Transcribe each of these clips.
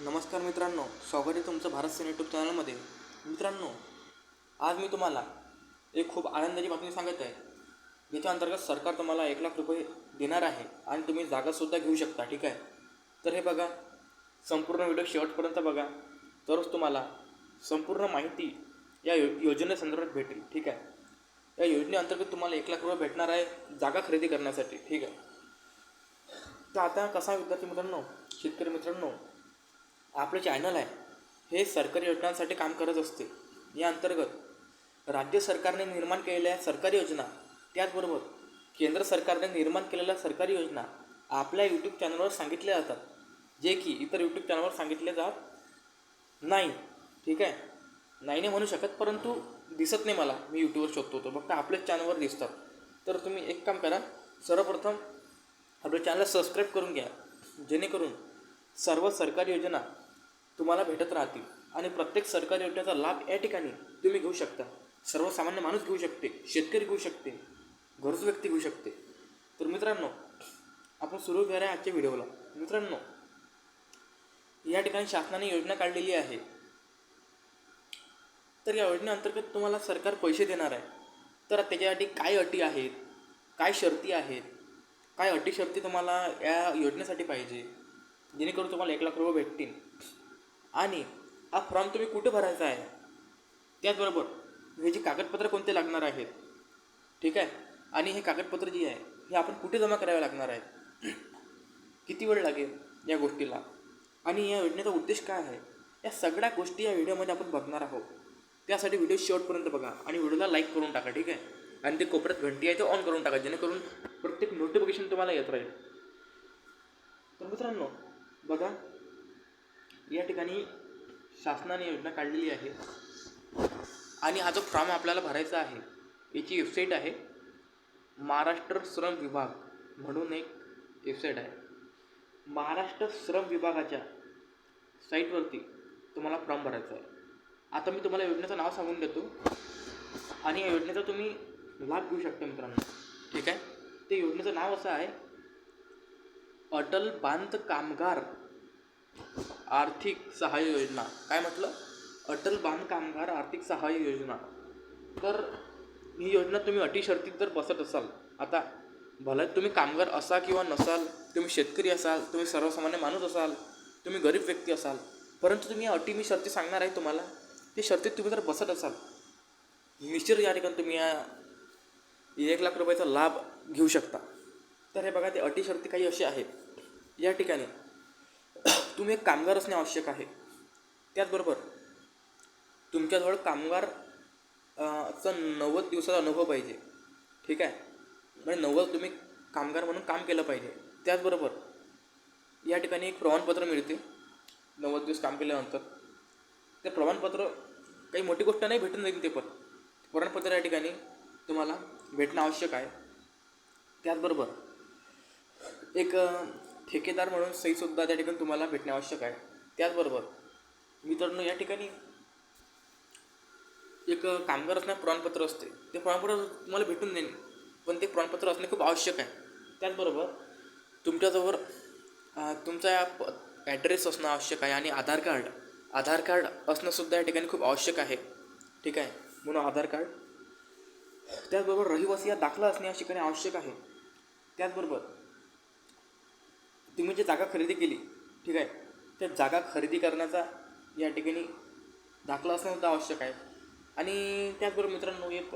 नमस्कार मित्रांनो स्वागत आहे तुमचं भारत सेन यूट्यूब चॅनलमध्ये मित्रांनो आज मी तुम्हाला एक खूप आनंदाची बातमी सांगत आहे. याच्या अंतर्गत सरकार तुम्हाला एक लाख रुपये देणार आहे आणि तुम्ही जागासुद्धा घेऊ शकता ठीक आहे? तर हे बघा संपूर्ण व्हिडिओ शेवटपर्यंत बघा. तरच तुम्हाला संपूर्ण माहिती या यो योजनेसंदर्भात भेटेल ठीक आहे? या योजनेअंतर्गत तुम्हाला एक लाख रुपये भेटणार आहे जागा खरेदी करण्यासाठी ठीक आहे? तर आता कसा विद्यार्थी मित्रांनो शेतकरी मित्रांनो आपलं चॅनल आहे. हे सरकारी योजनांसाठी काम करत असते. या अंतर्गत राज्य सरकारने निर्माण केलेल्या सरकारी योजना त्याचबरोबर केंद्र सरकारने निर्माण केलेल्या सरकारी योजना आपल्या यूट्यूब चॅनलवर सांगितल्या जातात. जे की इतर यूट्यूब चॅनलवर सांगितले जात नाही. ठीक आहे? नाही नाही म्हणू शकत परंतु दिसत नाही मला. मी यूट्यूबवर शोधतो तो फक्त आपल्याच चॅनलवर दिसतात. तर तुम्ही एक काम करा. सर्वप्रथम आपल्या चॅनलला सबस्क्राईब करून घ्या. जेणेकरून सर्व सरकारी योजना तुम्हाला भेटत राहतील. आणि प्रत्येक सरकारी योजनेचा लाभ या ठिकाणी तुम्ही घेऊ शकता. सर्वसामान्य माणूस घेऊ शकते शेतकरी घेऊ शकते गरजू व्यक्ती घेऊ शकते. तर मित्रांनो आपण सुरू करूया आजच्या व्हिडिओला. मित्रांनो या ठिकाणी शासनाने योजना काढलेली आहे. तर या योजनेअंतर्गत तुम्हाला सरकार पैसे देणार आहे. तर त्याच्यासाठी काय अटी आहेत काय शर्ती आहेत काय अटी शर्ती तुम्हाला या योजनेसाठी पाहिजे जेणेकरून तुम्हाला एक लाख रुपये भेटतील. आणि हा फॉर्म तुम्ही कुठे भरायचा आहे? त्याचबरोबर हे जे कागदपत्र कोणते लागणार आहेत? ठीक आहे? आणि हे कागदपत्र जे आहे हे आपण कुठे जमा करावे लागणार आहेत? किती वेळ लागेल या गोष्टीला? आणि या योजनेचा उद्देश काय आहे? या सगळ्या गोष्टी या व्हिडिओमध्ये आपण बघणार आहोत. त्यासाठी व्हिडिओ शेवटपर्यंत बघा आणि व्हिडिओला लाईक करून टाका ठीक आहे? आणि ते कोपऱ्यात घंटी आहे ते ऑन करून टाका जेणेकरून प्रत्येक नोटिफिकेशन तुम्हाला येत राहील. तर मित्रांनो बघा या ठिकाणी शासनाने योजना काढलेली आहे. आणि हा जो फॉर्म आपल्याला भरायचा आहे याची वेबसाईट आहे महाराष्ट्र श्रम विभाग म्हणून एक वेबसाईट आहे. महाराष्ट्र श्रम विभागाच्या साईटवरती तुम्हाला फॉर्म भरायचा आहे. आता मी तुम्हाला योजनेचं नाव सांगून देतो. आणि या योजनेचा तुम्ही लाभ घेऊ शकता मित्रांनो. ठीक आहे? ते योजनेचं नाव असं आहे अटल बांध कामगार आर्थिक सहाय्य योजना. काय म्हटलं? अटल बांध कामगार आर्थिक सहाय्य योजना. तर ही योजना तुम्ही अटी शर्तीत जर बसत असाल आता भलं तुम्ही कामगार असा किंवा नसाल तुम्ही शेतकरी असाल तुम्ही सर्वसामान्य माणूस असाल तुम्ही गरीब व्यक्ती असाल परंतु तुम्ही अटी मी शर्ती सांगणार आहे तुम्हाला ते शर्तीत तुम्ही जर बसत असाल निश्चित या ठिकाणी तुम्ही या एक लाख रुपयाचा लाभ घेऊ शकता. तर हे बघा ते अटी शर्ती काही अशी आहेत. या ठिकाणी तुम्ही एक कामगार असणे आवश्यक आहे. त्याचबरोबर तुमच्याजवळ कामगार चा नव्वद दिवसाचा अनुभव पाहिजे. ठीक आहे? म्हणजे नव्वद तुम्ही कामगार म्हणून काम केलं पाहिजे. त्याचबरोबर या ठिकाणी एक प्रमाणपत्र मिळते. नव्वद दिवस काम केल्यानंतर. ते प्रमाणपत्र काही मोठी गोष्ट नाही भेटून जाईल ते पण. प्रमाणपत्र या ठिकाणी तुम्हाला भेटणं आवश्यक आहे. त्याचबरोबर एक ठेकेदार म्हणून सहीसुद्धा त्या ठिकाणी तुम्हाला भेटणे आवश्यक आहे. त्याचबरोबर मित्रांनो या ठिकाणी एक कामगार असण्यात प्रमाणपत्र असते. ते प्रमाणपत्र तुम्हाला भेटून देईन पण ते प्रमाणपत्र असणे खूप आवश्यक आहे. त्याचबरोबर तुमच्याजवळ तुमचा ॲड्रेस असणं आवश्यक आहे आणि आधार कार्ड आधार कार्ड असणंसुद्धा या ठिकाणी खूप आवश्यक आहे. ठीक आहे? म्हणून आधार कार्ड. त्याचबरोबर रहिवासी या दाखला असणे या ठिकाणी आवश्यक आहे. त्याचबरोबर तुम्ही जी जागा खरेदी केली ठीक आहे त्या जागा खरेदी करण्याचा या ठिकाणी दाखला असणं सुद्धा आवश्यक आहे. आणि त्याचबरोबर मित्रांनो एक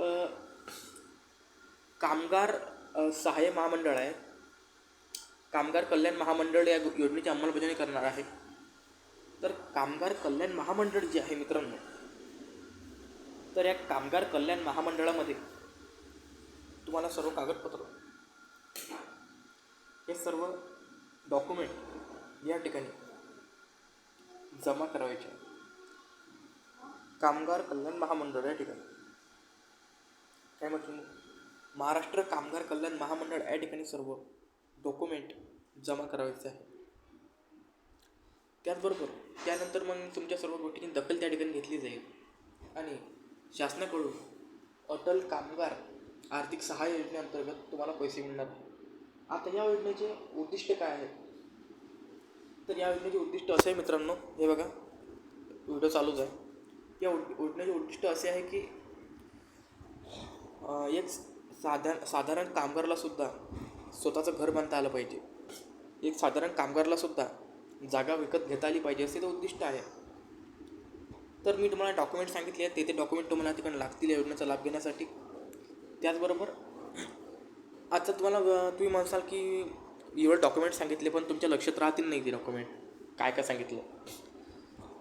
कामगार सहाय्य महामंडळ आहे. कामगार कल्याण महामंडळ या योजनेची अंमलबजावणी करणार आहे. तर कामगार कल्याण महामंडळ जे आहे मित्रांनो तर या कामगार कल्याण महामंडळामध्ये तुम्हाला सर्व कागदपत्र हे सर्व डॉक्युमेंट या ठिकाणी जमा करायचे. आहे. कामगार कल्याण महामंडळ या ठिकाणी. काय म्हटलं? महाराष्ट्र कामगार कल्याण महामंडळ या ठिकाणी सर्व डॉक्युमेंट जमा करावायचे आहे. त्याचबरोबर त्यानंतर मग तुमच्या सर्व गोष्टींची दखल त्या ठिकाणी घेतली जाईल. आणि शासनाकडून अटल कामगार आर्थिक सहाय्य योजनेअंतर्गत तुम्हाला पैसे मिळणार आता या योजनेचे उद्दिष्ट काय आहे तर या योजनेचे उद्दिष्ट असे आहे मित्रांनो हे बघा व्हिडिओ चालूच आहे. या योजनेचे उद्दिष्ट असे आहे की एक साधारण साधारण कामगारालासुद्धा स्वतःचं घर बांधता आलं पाहिजे. एक साधारण कामगारालासुद्धा जागा विकत घेता आली पाहिजे असे ते उद्दिष्ट आहे. तर मी तुम्हाला डॉक्युमेंट सांगितले आहेत ते ते डॉक्युमेंट तुम्हाला तिकडे लागतील या योजनेचा लाभ घेण्यासाठी. त्याचबरोबर आता तुम्हाला तुम्ही म्हणसाल की एवढं डॉक्युमेंट सांगितले पण तुमच्या लक्षात राहतील नाही ते डॉक्युमेंट काय काय सांगितलं?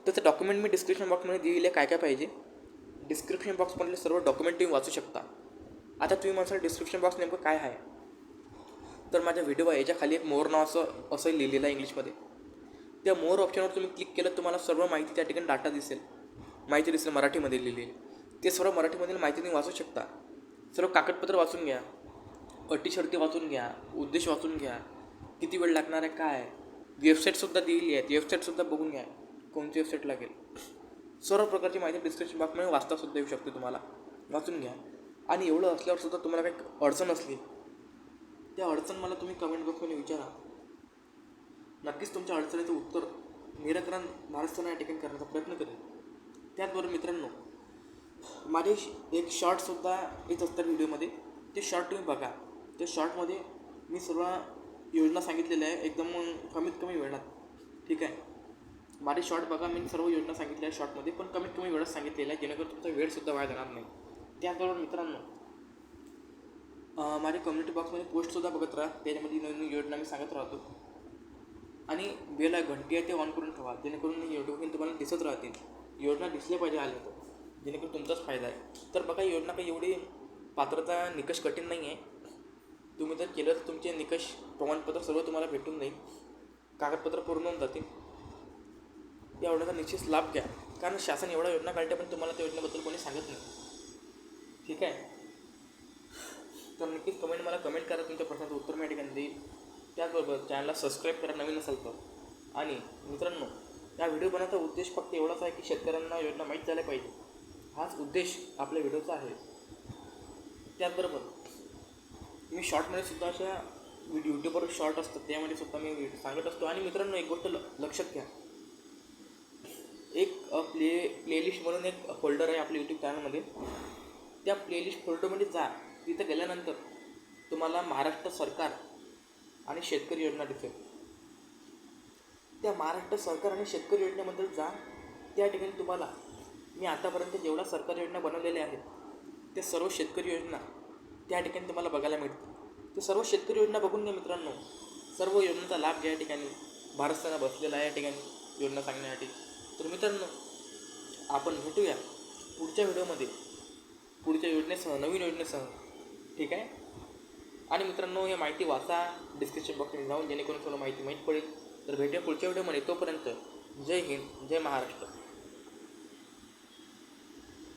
तर ते डॉक्युमेंट मी डिस्क्रिप्शन बॉक्समध्ये दिलेले काय काय पाहिजे? डिस्क्रिप्शन बॉक्समधले सर्व डॉक्युमेंट तुम्ही वाचू शकता. आता तुम्ही म्हणसाल डिस्क्रिप्शन बॉक्स नेमकं काय आहे? तर माझ्या व्हिडिओ आहे याच्या खाली एक मोर नाव असं असं लिहिलेलं आहे इंग्लिशमध्ये. त्या मोर ऑप्शनवर तुम्ही क्लिक केलं तुम्हाला सर्व माहिती त्या ठिकाणी डाटा दिसेल. माहिती दिसेल मराठीमध्ये लिहिलेली. ते सर्व मराठीमधील माहिती तुम्ही वाचू शकता. सर्व कागदपत्र वाचून घ्या. अटी शर्ती वाचून घ्या उद्देश वाचून घ्या. किती वेळ लागणार आहे काय? वेबसाईटसुद्धा दिलेली आहेत वेबसाईटसुद्धा बघून घ्या. कोणती वेबसाईट लागेल? सर्व प्रकारची माहिती डिस्क्रिप्शन बॉक्समध्ये वाचतासुद्धा येऊ शकते तुम्हाला. वाचून घ्या. आणि एवढं असल्यावरसुद्धा तुम्हाला काही अडचण असली त्या अडचण मला तुम्ही कमेंट बॉक्समध्ये विचारा. नक्कीच तुमच्या अडचणीचं उत्तर निराकरण महाराष्ट्रानं या ठिकाणी करण्याचा प्रयत्न करेल. त्याचबरोबर मित्रांनो माझे श- एक शॉर्टसुद्धा येत असतात व्हिडिओमध्ये ते शॉर्ट तुम्ही बघा. त्या शॉर्टमध्ये मी सर्व योजना सांगितलेल्या आहे. एकदम कमीत कमी वेळात. ठीक आहे? माझे शॉर्ट बघा मी सर्व योजना सांगितल्या आहे शॉर्टमध्ये पण कमीत कमी वेळात सांगितलेल्या आहे जेणेकरून तुमचा वेळसुद्धा वाया जाणार नाही. त्याचबरोबर मित्रांनो माझ्या कम्युनिटी बॉक्समध्ये पोस्टसुद्धा बघत राहा. त्याच्यामध्ये नवीन योजना मी सांगत राहतो. आणि बेल आहे घंटी आहे ते ऑन करून ठेवा. जेणेकरून यूट्यूबवर तुम्हाला दिसत राहतील. योजना दिसल्या पाहिजे आल्या तर जेणेकरून तुमचाच फायदा आहे. तर बघा योजना काही एवढी पात्रता निकष कठीण नाही आहे तुम्ही जर केलं तर तुमचे निकष प्रमाणपत्र सर्व तुम्हाला भेटून जाईल. कागदपत्र पूर्ण होऊन जातील. या योजनेचा निश्चित लाभ घ्या. कारण शासन एवढ्या योजना काढते पण तुम्हाला त्या योजनेबद्दल कोणी सांगत नाही. ठीक आहे? तर नक्कीच कमेंट मला कमेंट करा. तुमच्या प्रश्नाचं उत्तर मी या ठिकाणी देईल. त्याचबरोबर चॅनलला सबस्क्राईब करा नवीन असाल तर. आणि मित्रांनो या व्हिडिओ बनवण्याचा उद्देश फक्त एवढाच आहे की शेतकऱ्यांना योजना माहीत झाल्या पाहिजे. हाच उद्देश आपल्या व्हिडिओचा आहे. त्याचबरोबर मी शॉर्टमध्ये सुद्धा अशा व्हिडिओ यूट्यूबवर शॉर्ट असतात त्यामध्ये सुद्धा मी सांगत असतो. आणि मित्रांनो एक गोष्ट ल लक्षात घ्या. एक प्ले प्लेलिस्ट म्हणून एक फोल्डर आहे आपल्या यूट्यूब चॅनलमध्ये त्या प्लेलिस्ट फोल्डरमध्ये जा. तिथं गेल्यानंतर तुम्हाला महाराष्ट्र सरकार आणि शेतकरी योजना दिसेल. त्या महाराष्ट्र सरकार आणि शेतकरी योजनेबद्दल जा. त्या ठिकाणी तुम्हाला मी आतापर्यंत जेवढ्या सरकारी योजना बनवलेल्या आहेत त्या सर्व शेतकरी योजना त्या ठिकाणी तुम्हाला बघायला मिळतील. तर सर्व शेतकरी योजना बघून घ्या मित्रांनो. सर्व योजनेचा लाभ घ्या या ठिकाणी. भारत सरकार बसलेला आहे या ठिकाणी योजना सांगण्यासाठी. तर मित्रांनो आपण भेटूया पुढच्या व्हिडिओमध्ये. पुढच्या योजनेसह नवीन योजनेसह. ठीक आहे? आणि मित्रांनो हे माहिती वाचा. डिस्क्रिप्शन बॉक्समध्ये जाऊन जेणेकरून थोडं माहिती माहीत पडेल. तर भेटूया पुढच्या व्हिडिओमध्ये. तोपर्यंत जय हिंद जय महाराष्ट्र.